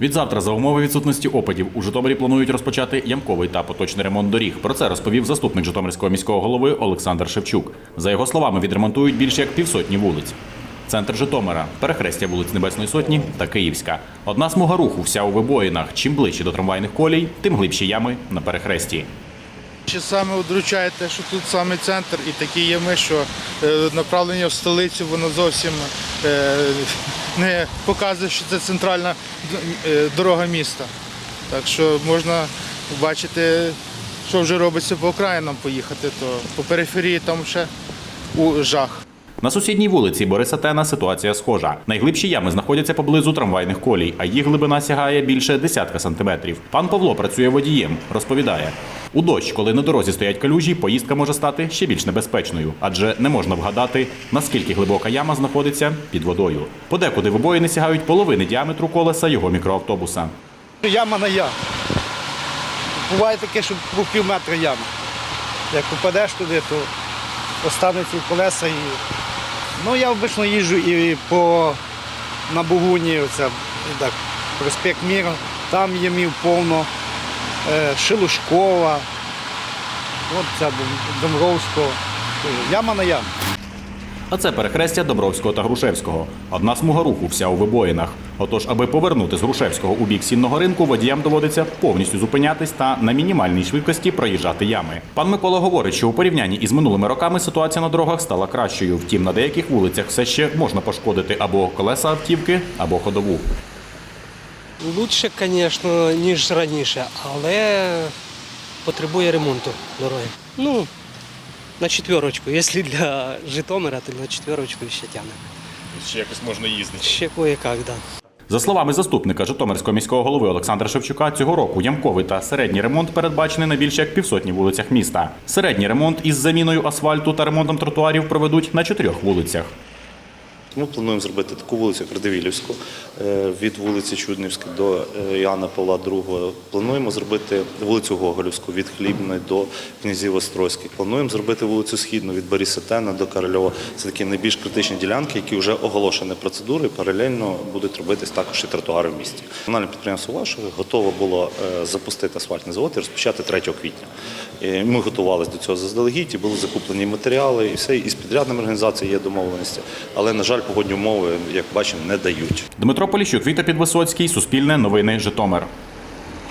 Відзавтра, за умови відсутності опадів, у Житомирі планують розпочати ямковий та поточний ремонт доріг. Про це розповів заступник Житомирського міського голови Олександр Шевчук. За його словами, відремонтують більше як півсотні вулиць. Центр Житомира, перехрестя вулиць Небесної Сотні та Київська. Одна смуга руху вся у вибоїнах. Чим ближче до трамвайних колій, тим глибші ями на перехресті. Чи саме удручає те, що тут саме центр, і такі є ми, що е, направлення в столицю, воно зовсім е, не показує, що це центральна е, дорога міста. Так що можна бачити, що вже робиться по окраїнам поїхати, то по периферії там ще у жах. На сусідній вулиці Бориса Тена ситуація схожа. Найглибші ями знаходяться поблизу трамвайних колій, а їх глибина сягає більше десятка сантиметрів. Пан Павло працює водієм. Розповідає, у дощ, коли на дорозі стоять калюжі, поїздка може стати ще більш небезпечною, адже не можна вгадати, наскільки глибока яма знаходиться під водою. Подекуди вибоїни сягають половини діаметру колеса його мікроавтобуса. Яма на яму. Буває таке, що по пів метра яма. Як попадеш туди, то остануться колеса. І... Ну, я обично їжджу і по на Бугуні, оце, так, проспект Міра, там є мів повно, е, Шелушкова, от ця Домровського. Яма на яму. А це перехрестя Добровського та Грушевського. Одна смуга руху вся у вибоїнах. Отож, аби повернути з Грушевського у бік сінного ринку, водіям доводиться повністю зупинятись та на мінімальній швидкості проїжджати ями. Пан Микола говорить, що у порівнянні із минулими роками ситуація на дорогах стала кращою. Втім, на деяких вулицях все ще можна пошкодити або колеса автівки, або ходову. Лучше, звісно, ніж раніше, але потребує ремонту дороги. Ну, на четверочку. Якщо для Житомира, то на четверочку ще тягне. Ще якось можна їздити. Ще кое-як, так. Да. За словами заступника Житомирського міського голови Олександра Шевчука, цього року ямковий та середній ремонт передбачений на більше як півсотні вулицях міста. Середній ремонт із заміною асфальту та ремонтом тротуарів проведуть на чотирьох вулицях. Ми плануємо зробити таку вулицю, як Радивілівську, е, від вулиці Чуднівської до е, Іоанна Павла II. Плануємо зробити вулицю Гоголівську від Хлібної до князів Острозьких. Плануємо зробити вулицю Східну від Бориса Тена до Корольова. Це такі найбільш критичні ділянки, які вже оголошені процедури. Паралельно будуть робитись також і тротуари в місті. Комунальне підприємство Вашове готово було е, запустити асфальтний завод і розпочати 3 квітня. Ми готувалися до цього заздалегідь, і були закуплені матеріали, і все і з підрядними організаціями є домовленості. Але на жаль, погодні умови, як бачимо, не дають. Дмитро Поліщук, Віта Підвисоцький, Суспільне новини Житомир.